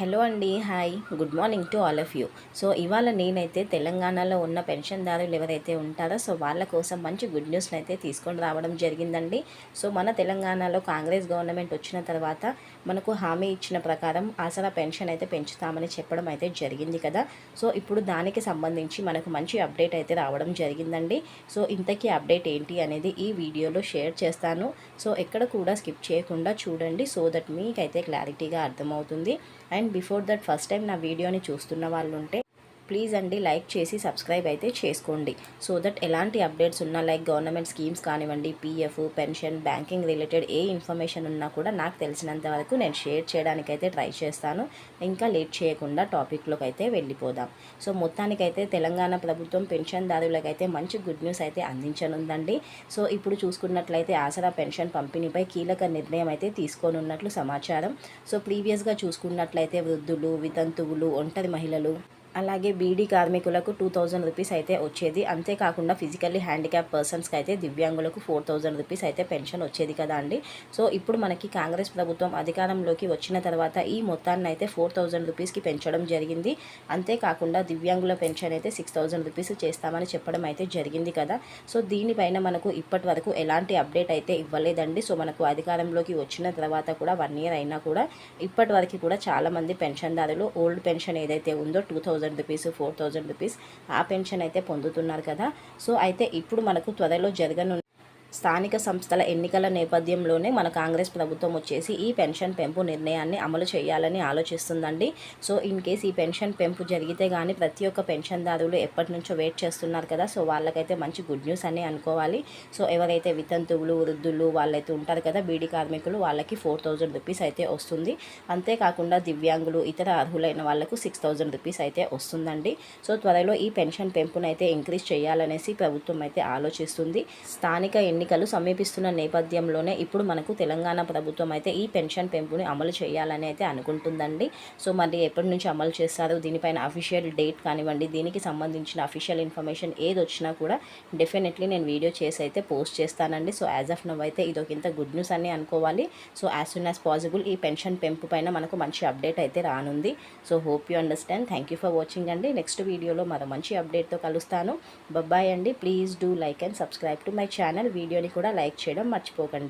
Hello అండి hi. Good morning to all of you. So ఇవాళ నేనైతే తెలంగాణలో ఉన్న పెన్షన్దారులు ఎవరైతే ఉంటారో సో వాళ్ళ కోసం మంచి గుడ్ న్యూస్ని అయితే తీసుకొని రావడం జరిగిందండి. సో మన తెలంగాణలో కాంగ్రెస్ గవర్నమెంట్ వచ్చిన తర్వాత మనకు హామీ ఇచ్చిన ప్రకారం ఆసరా పెన్షన్ అయితే పెంచుతామని చెప్పడం అయితే జరిగింది కదా. సో ఇప్పుడు దానికి సంబంధించి మనకు మంచి అప్డేట్ అయితే రావడం జరిగిందండి. సో ఇంతకీ అప్డేట్ ఏంటి అనేది ఈ వీడియోలో షేర్ చేస్తాను. సో ఎక్కడ కూడా స్కిప్ చేయకుండా చూడండి సో దట్ మీకైతే క్లారిటీగా అర్థమవుతుంది. And before that first time నా వీడియోని చూస్తున్న వాళ్ళు ఉంటే ప్లీజ్ అండి లైక్ చేసి సబ్స్క్రైబ్ అయితే చేసుకోండి. సో దట్ ఎలాంటి అప్డేట్స్ ఉన్నా లైక్ గవర్నమెంట్ స్కీమ్స్ కానివ్వండి పీఎఫ్ పెన్షన్ బ్యాంకింగ్ రిలేటెడ్ ఏ ఇన్ఫర్మేషన్ ఉన్నా కూడా నాకు తెలిసినంత వరకు నేను షేర్ చేయడానికైతే ట్రై చేస్తాను. ఇంకా లేట్ చేయకుండా టాపిక్లోకి అయితే వెళ్ళిపోదాం. సో మొత్తానికైతే తెలంగాణ ప్రభుత్వం పెన్షన్దారులకైతే మంచి గుడ్ న్యూస్ అయితే అందించనుందండి. సో ఇప్పుడు చూసుకున్నట్లయితే ఆసరా పెన్షన్ పంపిణీపై కీలక నిర్ణయం అయితే తీసుకోనున్నట్లు సమాచారం. సో ప్రీవియస్గా చూసుకున్నట్లయితే వృద్ధులు వితంతువులు ఒంటరి మహిళలు అలాగే బీడీ కార్మికులకు టూ థౌజండ్ రూపీస్ అయితే వచ్చేది. అంతేకాకుండా ఫిజికల్లీ హ్యాండిక్యాప్ పర్సన్స్కి అయితే దివ్యాంగులకు ఫోర్ థౌజండ్ రూపీస్ అయితే పెన్షన్ వచ్చేది కదా అండి. సో ఇప్పుడు మనకి కాంగ్రెస్ ప్రభుత్వం అధికారంలోకి వచ్చిన తర్వాత ఈ మొత్తాన్ని అయితే ఫోర్ థౌజండ్ రూపీస్కి పెంచడం జరిగింది. అంతేకాకుండా దివ్యాంగుల పెన్షన్ అయితే సిక్స్ థౌజండ్ రూపీస్ చేస్తామని చెప్పడం అయితే జరిగింది కదా. సో దీనిపైన మనకు ఇప్పటి వరకు ఎలాంటి అప్డేట్ అయితే ఇవ్వలేదండి. సో మనకు అధికారంలోకి వచ్చిన తర్వాత కూడా వన్ ఇయర్ అయినా కూడా ఇప్పటి వరకు కూడా చాలామంది పెన్షన్దారులు ఓల్డ్ పెన్షన్ ఏదైతే ఉందో two thousand rupees four thousand rupees ఆ పెన్షన్ అయితే పొందుతున్నారు కదా. సో అయితే ఇప్పుడు మనకు త్వరలో జరగను స్థానిక సంస్థల ఎన్నికల నేపథ్యంలోనే మన కాంగ్రెస్ ప్రభుత్వం వచ్చేసి ఈ పెన్షన్ పెంపు నిర్ణయాన్ని అమలు చేయాలని ఆలోచిస్తుందండి. సో ఇన్ కేస్ ఈ పెన్షన్ పెంపు జరిగితే కానీ ప్రతి ఒక్క పెన్షన్దారులు ఎప్పటి నుంచో వెయిట్ చేస్తున్నారు కదా సో వాళ్ళకైతే మంచి గుడ్ న్యూస్ అని అనుకోవాలి. సో ఎవరైతే వితంతువులు వృద్ధులు వాళ్ళైతే ఉంటారు కదా బీడీ కార్మికులు వాళ్ళకి ఫోర్ థౌజండ్ రూపీస్ అయితే వస్తుంది. అంతేకాకుండా దివ్యాంగులు ఇతర అర్హులైన వాళ్ళకు సిక్స్ థౌజండ్ రూపీస్ అయితే వస్తుందండి. సో త్వరలో ఈ పెన్షన్ పెంపునైతే ఇంక్రీజ్ చేయాలనేసి ప్రభుత్వం అయితే ఆలోచిస్తుంది. స్థానిక ఎన్నికలు సమీపిస్తున్న నేపథ్యంలోనే ఇప్పుడు మనకు తెలంగాణ ప్రభుత్వం అయితే ఈ పెన్షన్ పెంపుని అమలు చేయాలని అయితే అనుకుంటుందండి. సో మరి ఎప్పటి నుంచి అమలు చేస్తారు? దీనిపైన అఫీషియల్ డేట్ కానివ్వండి దీనికి సంబంధించిన అఫీషియల్ ఇన్ఫర్మేషన్ ఏది వచ్చినా కూడా డెఫినెట్లీ నేను వీడియో చేసి అయితే పోస్ట్ చేస్తానండి. సో యాజ్ ఆఫ్ నవ్ అయితే ఇది ఒక ఇంత గుడ్ న్యూస్ అని అనుకోవాలి. So as soon as possible ఈ పెన్షన్ పెంపు పైన మనకు మంచి అప్డేట్ అయితే రానుంది. So hope you understand thank you for watching అండి. నెక్స్ట్ వీడియోలో మరో మంచి అప్డేట్తో కలుస్తాను. బబ్బాయ్ అండి. Please do like and subscribe to my channel video వీడియోని కూడా లైక్ చేయడం మర్చిపోకండి.